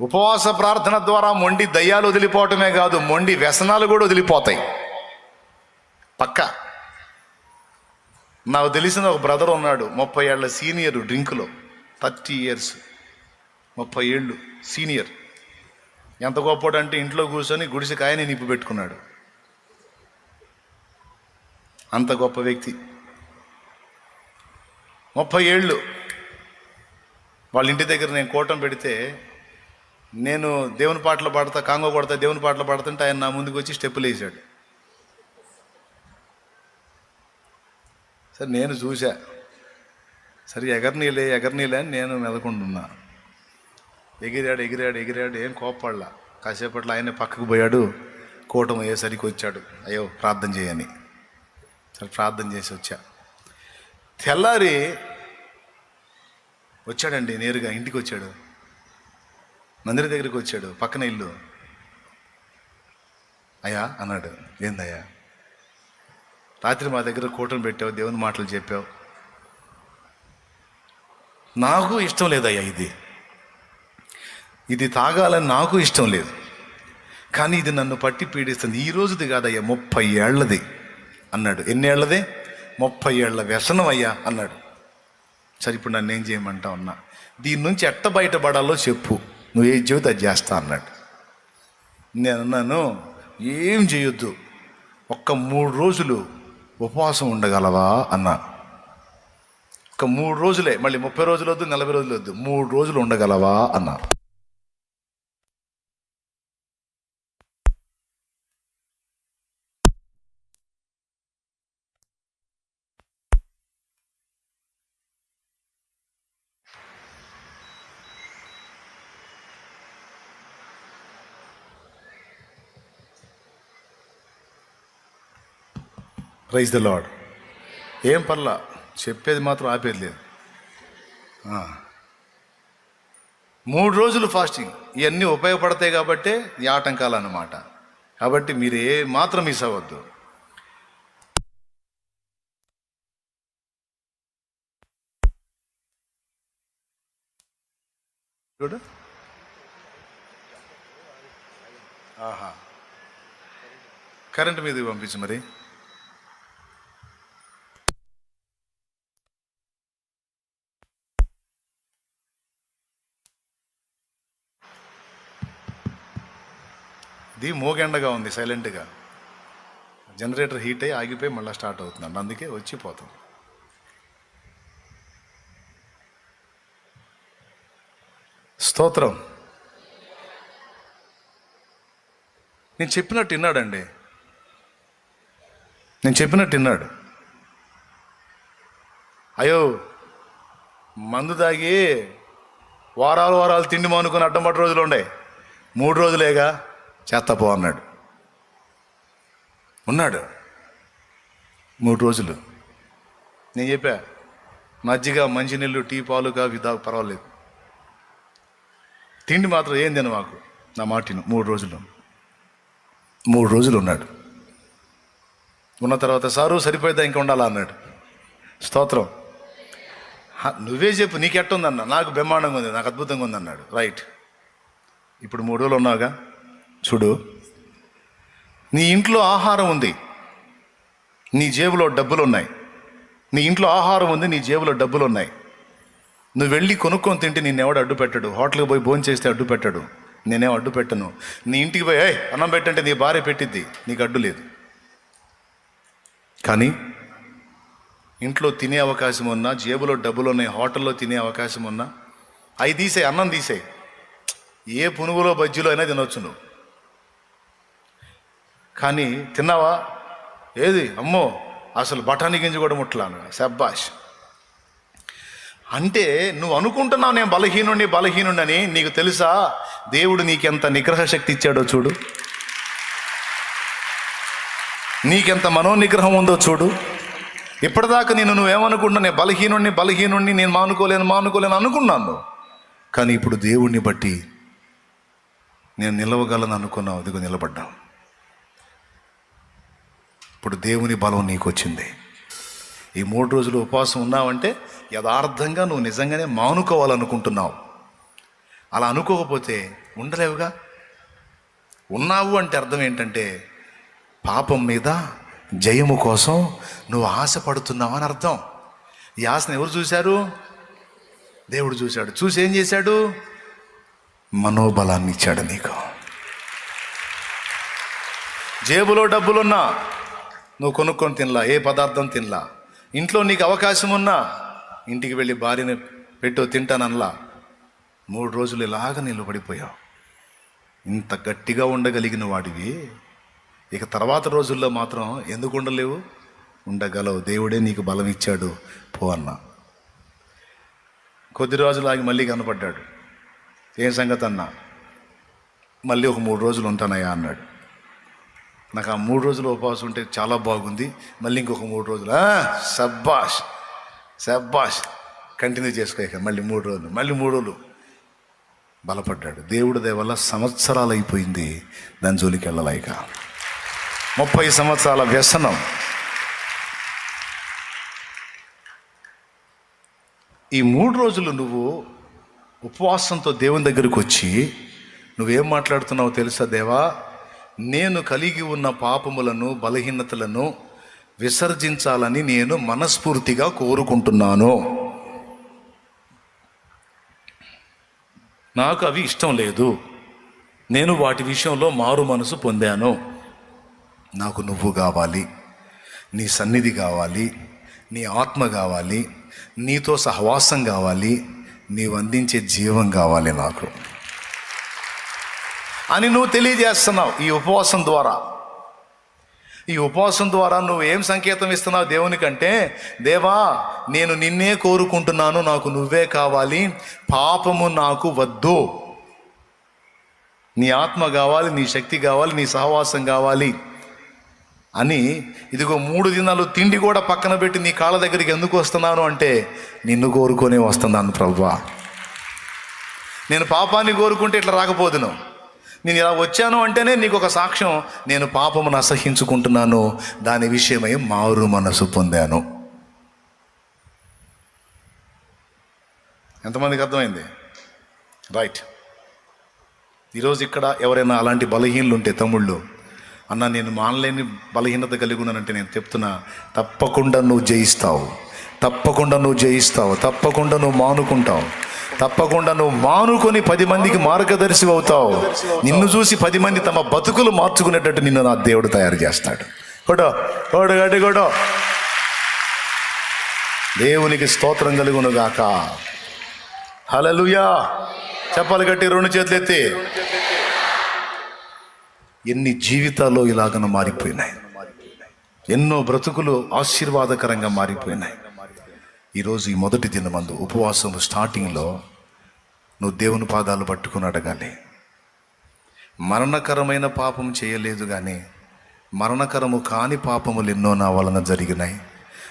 ఉపవాస ప్రార్థన ద్వారా మొండి దయ్యాలు వదిలిపోవటమే కాదు మొండి వ్యసనాలు కూడా వదిలిపోతాయి. పక్క. నాకు తెలిసిన ఒక బ్రదర్ ఉన్నాడు ముప్పై ఏళ్ళ సీనియర్ డ్రింక్లో థర్టీ ఇయర్స్ ముప్పై ఏళ్ళు సీనియర్. ఎంత గొప్పడు అంటే ఇంట్లో కూర్చొని గుడిసె కాయని నిప్పు పెట్టుకున్నాడు. అంత గొప్ప వ్యక్తి. ముప్పై ఏళ్ళు. వాళ్ళ ఇంటి దగ్గర నేను కోటం పెడితే నేను దేవుని పాటలు పాడతా కాంగో కొడతా దేవుని పాటలు పాడుతుంటే ఆయన నా ముందుకు వచ్చి స్టెప్పులు వేసాడు సరే నేను చూసా సరే ఎగరనీలే ఎగరనీలే అని నేను మెదకుంటున్నా ఎగిరాడు ఎగిరాడు ఎగిరాడు ఏం కోప్పడలా. కాసేపట్లో ఆయన పక్కకు పోయాడు కూటం అయ్యేసరికి వచ్చాడు. అయ్యో ప్రార్థన చేయని. సరే ప్రార్థన చేసి వచ్చా. తెల్లారి వచ్చాడండి నేరుగా ఇంటికి వచ్చాడు. మందిర దగ్గరికి వచ్చాడు పక్కన ఇల్లు. అయ్యా అన్నాడు. ఏందయ్యా? రాత్రి మా దగ్గర కూటమి పెట్టావు దేవుని మాటలు చెప్పావు. నాకు ఇష్టం లేదయ్యా ఇది. ఇది తాగాలని నాకు ఇష్టం లేదు. కానీ ఇది నన్ను పట్టి పీడిస్తుంది. ఈ రోజుది కాదయ్యా ముప్పై ఏళ్ళది అన్నాడు. ఎన్ని ఏళ్ళది? ముప్పై ఏళ్ళ వ్యసనం అయ్యా అన్నాడు. సరే ఇప్పుడు నన్ను ఏం చేయమంటా ఉన్నా దీని నుంచి ఎట్ట బయటపడాలో చెప్పు. నువ్వు ఏం చెబితే చేస్తా అన్నాడు. నేను అన్నాను ఏం చేయొద్దు ఒక్క మూడు రోజులు ఉపవాసం ఉండగలవా అన్నా. ఒక మూడు రోజులే మళ్ళీ ముప్పై రోజులు వద్దు నలభై రోజులు వద్దు మూడు రోజులు ఉండగలవా అన్నా. ప్రైజ్ ద లాడ్ ఏం పర్లా చెప్పేది మాత్రం ఆపేది లేదు. మూడు రోజులు ఫాస్టింగ్ ఇవన్నీ ఉపయోగపడతాయి కాబట్టి ఈ ఆటంకాలు అన్నమాట కాబట్టి మీరు ఏ మాత్రం మిస్ అవ్వద్దు. చూడు. ఆహా. కరెంట్ మీదకి పంపించు మరి. ఇది మోగెండగా ఉంది సైలెంట్గా. జనరేటర్ హీట్ అయ్యి ఆగిపోయి మళ్ళీ స్టార్ట్ అవుతుందండి. అందుకే వచ్చిపోతాం స్తోత్రం. నేను చెప్పినట్టు విన్నాడండి నేను చెప్పినట్టు విన్నాడు అయ్యో మందు తాగి వారాలు వారాలు తిండి మానుకొని అడ్డం పట్టు రోజులు ఉండే. మూడు రోజులేగా. చేస్తాపో అన్నాడు. ఉన్నాడు. మూడు రోజులు. నేను చెప్పా మజ్జిగ మంచినీళ్ళు టీ పాలు కావి దాకా పర్వాలేదు. తిండి మాత్రం ఏం తిన మాకు. నా మాటిను మూడు రోజులు. మూడు రోజులు ఉన్నాడు. ఉన్న తర్వాత సారు సరిపోయేదా? ఇంకా ఉండాలా? అన్నాడు. స్తోత్రం. నువ్వే చెప్పు నీకెట్టుందన్న నాకు బ్రహ్మాండంగా ఉంది నాకు అద్భుతంగా ఉంది అన్నాడు. రైట్. ఇప్పుడు మూడు రోజులు ఉన్నావుగా? చూడు నీ ఇంట్లో ఆహారం ఉంది నీ జేబులో డబ్బులు ఉన్నాయి నీ ఇంట్లో ఆహారం ఉంది నీ జేబులో డబ్బులు ఉన్నాయి నువ్వు వెళ్ళి కొనుక్కొని తింటే నిన్నెవడు అడ్డు పెట్టడు. హోటల్కి పోయి భోజనం చేస్తే అడ్డు పెట్టడు. నేనేం అడ్డు పెట్టను. నీ ఇంటికి పోయి అన్నం పెట్టంటే నీ భార్య పెట్టిద్ది. నీకు అడ్డు లేదు. కానీ ఇంట్లో తినే అవకాశం ఉన్నా జేబులో డబ్బులు ఉన్నాయి హోటల్లో తినే అవకాశం ఉన్నా అవి తీసే అన్నం తీసేయి. ఏ పునుగులో బజ్జీలో అయినా తినొచ్చు నువ్వు. కానీ తిన్నావా? ఏది? అమ్మో అసలు బఠానీ గింజ కూడా ముట్లాను శబ్బాష్ అంటే నువ్వు అనుకుంటున్నావు నేను బలహీనుడిని బలహీనుడని నీకు తెలుసా? దేవుడు నీకెంత నిగ్రహ శక్తి ఇచ్చాడో చూడు. నీకెంత మనోనిగ్రహం ఉందో చూడు. ఇప్పటిదాకా నేను నువ్వేమనుకుంటున్నా నేను బలహీనుడిని బలహీనుడిని నేను మానుకోలేను మానుకోలేను అనుకున్నాను. కానీ ఇప్పుడు దేవుణ్ణి బట్టి నేను నిలవగలను అనుకున్నావు. అదిగో నిలబడ్డావు. ఇప్పుడు దేవుని బలం నీకు వచ్చింది ఈ మూడు రోజులు ఉపవాసం ఉన్నావంటే యథార్థంగా నువ్వు నిజంగానే మానుకోవాలనుకుంటున్నావు. అలా అనుకోకపోతే ఉండలేవుగా? ఉన్నావు అంటే అర్థం ఏంటంటే పాపం మీద జయము కోసం నువ్వు ఆశపడుతున్నావు అని అర్థం. ఈ ఆశను ఎవరు చూశారు? దేవుడు చూశాడు. చూసి ఏం చేశాడు? మనోబలాన్ని ఇచ్చాడు నీకు. జేబులో డబ్బులున్నా నువ్వు కొనుక్కొని తినలా ఏ పదార్థం తినలా. ఇంట్లో నీకు అవకాశం ఉన్నా ఇంటికి వెళ్ళి భార్యని పెట్టు తింటానల్లా మూడు రోజులు ఇలాగ నిలబడిపోయావు ఇంత గట్టిగా ఉండగలిగిన వాడివి. ఇక తర్వాత రోజుల్లో మాత్రం ఎందుకు ఉండలేవు? ఉండగలవు. దేవుడే నీకు బలం ఇచ్చాడు. పో అన్న. కొద్ది రోజులు ఆగి మళ్ళీ కనపడ్డాడు. ఏం సంగతి అన్నా మళ్ళీ ఒక మూడు రోజులు ఉంటానయ్యా అన్నాడు. నాకు ఆ మూడు రోజులు ఉపవాసం ఉంటే చాలా బాగుంది. మళ్ళీ ఇంకొక మూడు రోజులు. సబ్బాష్ సబ్బాష్ కంటిన్యూ చేసుకోక మళ్ళీ మూడు రోజులు. మళ్ళీ మూడు రోజులు. బలపడ్డాడు. దేవుడి దేవల్ల సంవత్సరాలు అయిపోయింది. దాని జోలికి వెళ్ళలేక ముప్పై సంవత్సరాల వ్యసనం. ఈ మూడు రోజులు నువ్వు ఉపవాసంతో దేవుని దగ్గరికి వచ్చి నువ్వేం మాట్లాడుతున్నావో తెలుసా దేవా? నేను కలిగి ఉన్న పాపములను బలహీనతలను విసర్జించాలని నేను మనస్ఫూర్తిగా కోరుకుంటున్నాను. నాకు అవి ఇష్టం లేదు. నేను వాటి విషయంలో మారు మనసు పొందాను. నాకు నువ్వు కావాలి. నీ సన్నిధి కావాలి. నీ ఆత్మ కావాలి. నీతో సహవాసం కావాలి. నీవు అందించే జీవం కావాలి నాకు. అని నువ్వు తెలియజేస్తున్నావు ఈ ఉపవాసం ద్వారా. ఈ ఉపవాసం ద్వారా నువ్వు ఏం సంకేతం ఇస్తున్నావు దేవునికంటే దేవా నేను నిన్నే కోరుకుంటున్నాను నాకు నువ్వే కావాలి పాపము నాకు వద్దు. నీ ఆత్మ కావాలి నీ శక్తి కావాలి నీ సహవాసం కావాలి. అని ఇదిగో మూడు దినాలు తిండి కూడా పక్కన పెట్టి నీ కాళ్ళ దగ్గరికి ఎందుకు వస్తున్నాను అంటే నిన్ను కోరుకొని వస్తున్నాను ప్రభా. నేను పాపాన్ని కోరుకుంటే ఇట్లా రాకపోదును. నేను ఇలా వచ్చాను అంటేనే నీకు ఒక సాక్ష్యం. నేను పాపమును అసహించుకుంటున్నాను దాని విషయమై మారు మనసు పొందాను. ఎంతమందికి అర్థమైంది? రైట్. ఈరోజు ఇక్కడ ఎవరైనా అలాంటి బలహీనలు ఉంటే తమ్ముళ్ళు అన్న నేను మానలేని బలహీనత కలిగి ఉన్నానంటే నేను చెప్తున్నా తప్పకుండా నువ్వు జయిస్తావు. తప్పకుండా నువ్వు జయిస్తావు. తప్పకుండా నువ్వు మానుకుంటావు. తప్పకుండా నువ్వు మానుకొని పది మందికి మార్గదర్శి అవుతావు. నిన్ను చూసి పది మంది తమ బతుకులు మార్చుకునేటట్టు నిన్ను నా దేవుడు తయారు చేస్తాడు. కొడో కొడు గడ్డి కొడో దేవునికి స్తోత్రం కలుగును గాక హలలుయా చెప్పాలి గట్టి రెండు చేతులు ఎత్తి. ఎన్ని జీవితాలు ఇలాగన మారిపోయినాయి. ఎన్నో బ్రతుకులు ఆశీర్వాదకరంగా మారిపోయినాయి. ఈరోజు ఈ మొదటి దినమందు ఉపవాసం స్టార్టింగ్లో నువ్వు దేవుని పాదాలు పట్టుకుని అడగాలి మరణకరమైన పాపం చేయలేదు కానీ మరణకరము కాని పాపములు ఎన్నో నా వలన జరిగినాయి.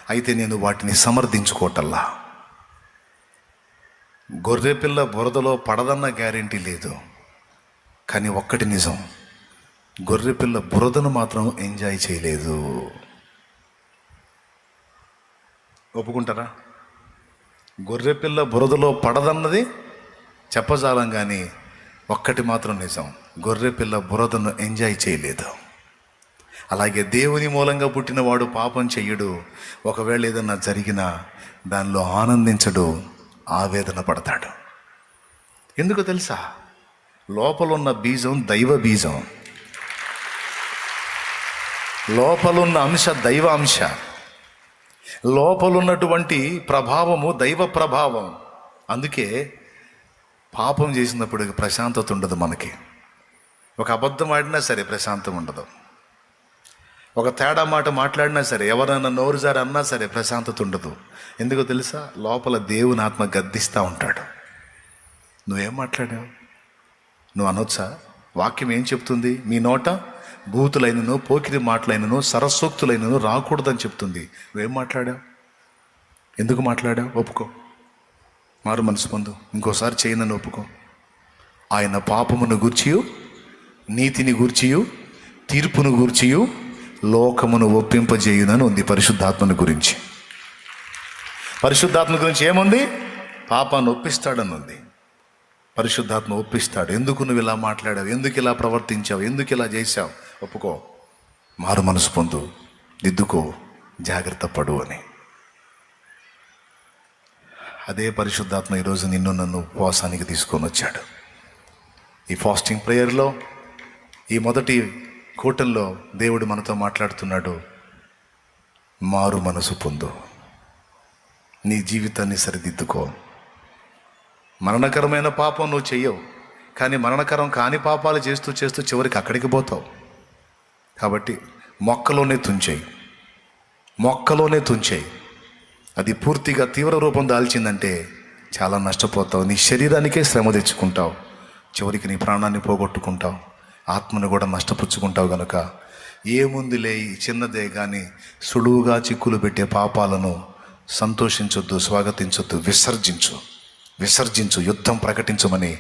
అయితే నేను వాటిని సమర్థించుకోటల్లా. గొర్రెపిల్ల బురదలో పడదన్న గ్యారెంటీ లేదు. కానీ ఒక్కటి నిజం గొర్రెపిల్ల బురదను మాత్రం ఎంజాయ్ చేయలేదు. ఒప్పుకుంటారా? గొర్రెపిల్ల బురదలో పడదన్నది చెప్పజాలం కానీ ఒక్కటి మాత్రం నిజం. గొర్రెపిల్ల బురదను ఎంజాయ్ చేయలేదు. అలాగే దేవుని మూలంగా పుట్టినవాడు పాపం చెయ్యడు ఒకవేళ ఏదన్నా జరిగినా దానిలో ఆనందించడు ఆవేదన పడతాడు. ఎందుకు తెలుసా? లోపలున్న బీజం దైవ బీజం. లోపలున్న అంశ దైవ అంశ. లోపలున్నటువంటి ప్రభావము దైవ ప్రభావం. అందుకే పాపం చేసినప్పుడు ప్రశాంతత ఉండదు మనకి. ఒక అబద్ధం ఆడినా సరే ప్రశాంతం ఉండదు. ఒక తేడా మాట మాట్లాడినా సరే ఎవరైనా నోరు జారి అన్నా సరే ప్రశాంతత ఉండదు. ఎందుకో తెలుసా? లోపల దేవుని ఆత్మ గద్దిస్తూ ఉంటాడు. నువ్వేం మాట్లాడావు? నువ్వు అనొచ్చా? వాక్యం ఏం చెప్తుంది? మీ నోట భూతులైనను పోకిరి మాటలైనను సరస్సోక్తులైనను రాకూడదని చెప్తుంది. నువ్వేం మాట్లాడావు? ఎందుకు మాట్లాడావు? ఒప్పుకో. మారు మనసు పొందు. ఇంకోసారి చేయనని ఒప్పుకో. ఆయన పాపమును గూర్చియు నీతిని గూర్చియు తీర్పును గూర్చియు లోకమును ఒప్పింపజేయునని ఉంది పరిశుద్ధాత్మను గురించి. పరిశుద్ధాత్మ గురించి ఏముంది? పాపాన్ని ఒప్పిస్తాడని ఉంది. పరిశుద్ధాత్మ ఒప్పిస్తాడు. ఎందుకు నువ్వు ఇలా మాట్లాడావు? ఎందుకు ఇలా ప్రవర్తించావు? ఎందుకు ఇలా చేశావు? ఒప్పుకో. మారు మనసు పొందు. దిద్దుకో. జాగ్రత్త పడు అని. అదే పరిశుద్ధాత్మ ఈరోజు నిన్ను నన్ను ఉపవాసానికి తీసుకొని వచ్చాడు. ఈ ఫాస్టింగ్ ప్రేయర్లో ఈ మొదటి కూటల్లో దేవుడు మనతో మాట్లాడుతున్నాడు మారు మనసు పొందు. నీ జీవితాన్ని సరిదిద్దుకో. మరణకరమైన పాపం నువ్వు చెయ్యవు కానీ మరణకరం కాని పాపాలు చేస్తూ చేస్తూ చివరికి అక్కడికి పోతావు. కాబట్టి మొక్కలోనే తుంచేయి. మొక్కలోనే తుంచేయి. అది పూర్తిగా తీవ్ర రూపం దాల్చిందంటే చాలా నష్టపోతావు. నీ శరీరానికే శ్రమ తెచ్చుకుంటావు. చివరికి నీ ప్రాణాన్ని పోగొట్టుకుంటావు. ఆత్మను కూడా నష్టపుచ్చుకుంటావు గనుక. ఏముందిలే ఈ చిన్నదే కానీ సులువుగా చిక్కులు పెట్టే పాపాలను సంతోషించొద్దు స్వాగతించొద్దు విసర్జించు. విసర్జించు యుద్ధం ప్రకటించమని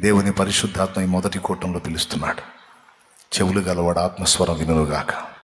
దేవుని పరిశుద్ధాత్మ ఈ మొదటి కూటంలో పిలుస్తున్నాడు. చెవులు గలవాడు ఆత్మస్వరం వినుగాక